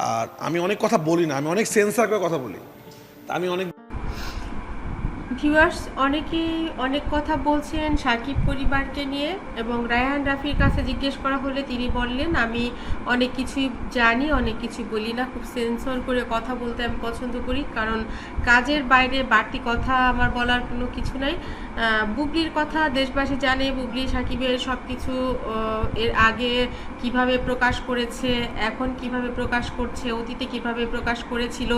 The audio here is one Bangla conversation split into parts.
আর আমি অনেক কথা বলি না, আমি অনেক সেন্সার করে কথা বলি। তা আমি অনেক ভিউয়ার্স অনেকেই অনেক কথা বলছেন সাকিব পরিবারকে নিয়ে এবং রায়হান রাফির কাছে জিজ্ঞেস করা হলে তিনি বললেন, আমি অনেক কিছুই জানি, অনেক কিছু বলি না। খুব সেন্সর করে কথা বলতে আমি পছন্দ করি। কারণ কাজের বাইরে বাড়তি কথা আমার বলার কোনো কিছু নাই। বুবলির কথা দেশবাসী জানে। বুবলি, সাকিবের সব কিছু এর আগে কীভাবে প্রকাশ করেছে, এখন কীভাবে প্রকাশ করছে, অতীতে কীভাবে প্রকাশ করেছিল,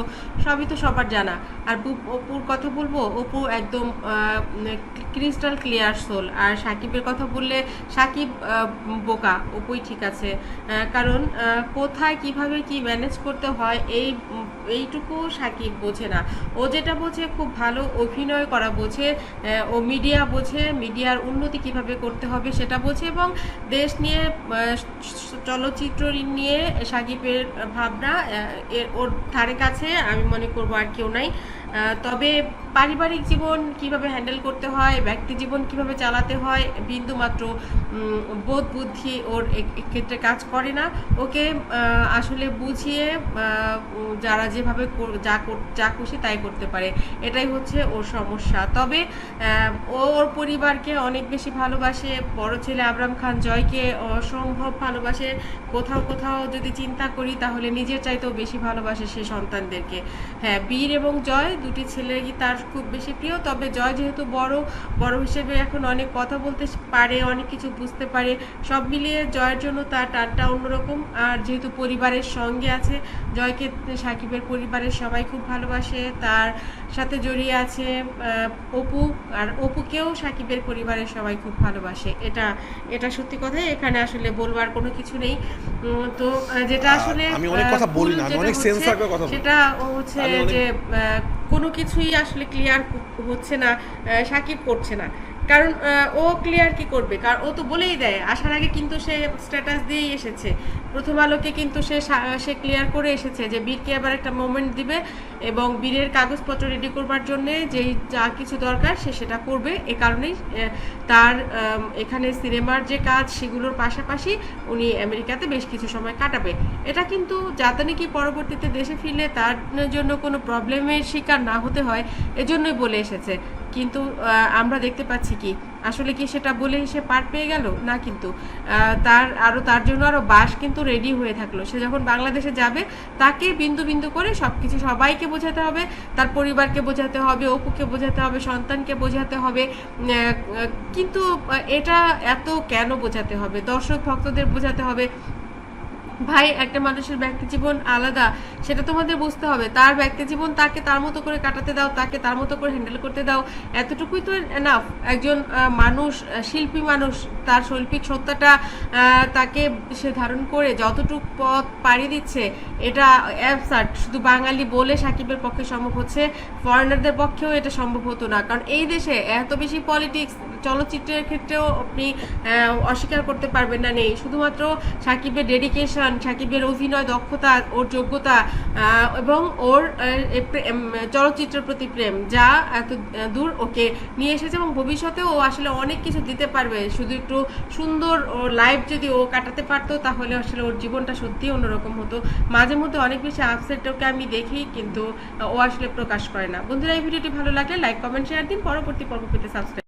সবই তো সবার জানা। আর অপুর কথা বলব? অপু একদম ক্রিস্টাল ক্লিয়ার সোল আর সাকিবের কথা বললে সাকিব বোকা, অপুই ঠিক আছে। কারণ কোথায় কীভাবে কি ম্যানেজ করতে হয়, এই, এইটুকু সাকিব বোঝে না। ও যেটা বোঝে খুব ভালো অভিনয় করা বোঝে ও মিডিয়া বোঝে মিডিয়ার উন্নতি কীভাবে করতে হবে সেটা বোঝে এবং দেশ নিয়ে চলচ্চিত্র নিয়ে সাকিবের ভাবনা ওর ধারে কাছে, আমি মনে করব আর কেউ নাই। তবে পারিবারিক জীবন কীভাবে হ্যান্ডেল করতে হয়, ব্যক্তি জীবন কীভাবে চালাতে হয়, বিন্দু মাত্র বোধ বুদ্ধি ওর এক্ষেত্রে কাজ করে না। ওকে আসলে বুঝিয়ে যারা যেভাবে যা যা খুশি তাই করতে পারে। এটাই হচ্ছে ওর সমস্যা। তবে ওর পরিবারকে অনেক বেশি ভালোবাসে। বড় ছেলে আবরাম খান জয়কে অসম্ভব ভালোবাসে। কোথাও কোথাও যদি চিন্তা করি তাহলে নিজের চাইতেও বেশি ভালোবাসে সে সন্তানদেরকে। হ্যাঁ বীর এবং জয় দুটি ছেলেই তার খুব বেশি প্রিয়। তবে জয় যেহেতু বড় বড় হিসেবে এখন অনেক কথা বলতে পারে অনেক কিছু বুঝতে পারে। সব মিলিয়ে জয়ের জন্য তার টানটা অন্যরকম। আর যেহেতু পরিবারের সঙ্গে আছে জয়কে সাকিবের পরিবারের সবাই খুব ভালোবাসে। তার সাথে জড়িয়ে আছে অপু। আর অপুকেও সাকিবের পরিবারের সবাই খুব ভালোবাসে। এটা এটা সত্যি কথাই এখানে আসলে বলবার কোনো কিছু নেই। তো যেটা আসলে আমি অনেক কথা বলি না, অনেক হচ্ছে, করে কথা সেটা হচ্ছে যে কোনো কিছুই আসলে ক্লিয়ার হচ্ছে না সাকিব করছে না। কারণ ও ক্লিয়ার কি করবে? কারণ ও তো বলেই দেয়, আসার আগে কিন্তু সে স্ট্যাটাস দিয়েই এসেছে। প্রথম আলোকে কিন্তু সে সে ক্লিয়ার করে এসেছে যে বীরকে আবার একটা মোমেন্ট দিবে এবং বীরের কাগজপত্র রেডি করবার জন্য যেই যা কিছু দরকার সে সেটা করবে। এ কারণেই তার এখানে সিনেমার যে কাজ সেগুলোর পাশাপাশি উনি আমেরিকাতে বেশ কিছু সময় কাটাবে। এটা কিন্তু যাতে নাকি পরবর্তীতে দেশে ফিরলে তার জন্য কোনো প্রবলেমের শিকার না হতে হয়, এজন্যই বলে এসেছে। কিন্তু আমরা দেখতে পাচ্ছি কি? আসলে কি সেটা বলে সে পার পেয়ে গেল? না কিন্তু। তার আরও তার জন্য আরও বাস কিন্তু রেডি হয়ে থাকল। সে যখন বাংলাদেশে যাবে, তাকে বিন্দু বিন্দু করে সব কিছু সবাইকে বোঝাতে হবে, তার পরিবারকে বোঝাতে হবে, অপুকে বোঝাতে হবে, সন্তানকে বোঝাতে হবে। কিন্তু এটা এত কেন বোঝাতে হবে? দর্শক ভক্তদের বোঝাতে হবে। ভাই, একটা মানুষের ব্যক্তি জীবন আলাদা, সেটা তোমাদের বুঝতে হবে। তার ব্যক্তি জীবন তাকে তার মতো করে কাটাতে দাও, তাকে তার মতো করে হ্যান্ডেল করতে দাও। এতটুকুই তো এনাফ একজন মানুষ শিল্পী মানুষ, তার শৈল্পিক সত্তাটা তাকে সে ধারণ করে যতটুক পথ পাড়ি দিচ্ছে, এটা অ্যাবসার্ট শুধু বাঙালি বলে সাকিবের পক্ষে সম্ভব হচ্ছে ফরেনারদের পক্ষেও এটা সম্ভব হতো না। কারণ এই দেশে এত বেশি পলিটিক্স চলচ্চিত্রের ক্ষেত্রেও আপনি অস্বীকার করতে পারবেন না নেই। শুধুমাত্র সাকিবের ডেডিকেশন সাকিবের অভিনয় দক্ষতা, ওর যোগ্যতা এবং ওর চলচ্চিত্রের প্রতি প্রেম, যা এত দূর ওকে নিয়ে এসেছে এবং ভবিষ্যতেও ও আসলে অনেক কিছু দিতে পারবে। শুধু একটু সুন্দর ওর লাইফ যদি ও কাটাতে পারতো, তাহলে আসলে ওর জীবনটা সত্যি অন্যরকম হতো। মাঝে মধ্যে অনেক বেশি আপসেট ওকে আমি দেখি, কিন্তু ও আসলে প্রকাশ করে না। বন্ধুরা, এই ভিডিওটি ভালো লাগলে লাইক কমেন্ট শেয়ার দিন। পরবর্তী পর্ব পেতে সাবস্ক্রাইব